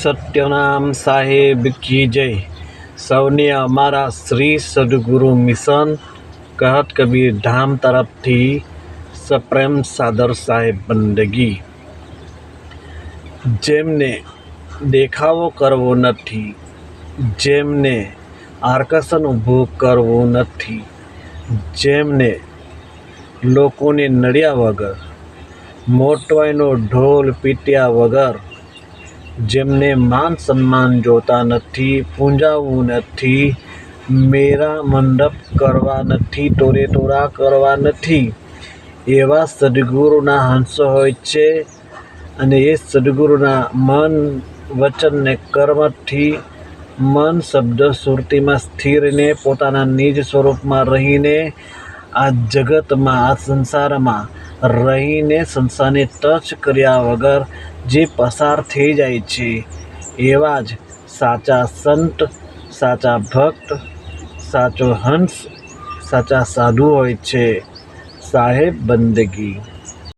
સત્યનામ સાહેબ કી જય. સૌને અમારા શ્રી સદગુરુ મિશન કહત કબીર ધામ તરફથી સપ્રેમ સાદર સાહેબ બંદગી. જેમને દેખાવો કરવો નથી, જેમને આકર્ષણ ઊભું કરવું નથી, જેમને લોકોને નડ્યા વગર, મોટવાઈનો ઢોલ પીટ્યા વગર જેમને માન સન્માન જોતા નથી પૂંજાવવું નથી, મેરા મંડપ કરવા નથી, તોરે તોરા કરવા નથી. એવા સદગુરુના હંસો હોય છે અને એ સદગુરુના મન વચન ને કર્મથી, મન શબ્દ સુરતીમાં સ્થિરને પોતાના નિજ સ્વરૂપમાં રહીને આ જગતમાં, આ સંસારમાં રહીને સંસારને ટચ કર્યા વગર જે પસાર થઈ જાય છે, એવા જ સાચા સંત, સાચા ભક્ત, સાચો હંસ, સાચા સાધુ હોય છે. સાહેબ, બંદગી.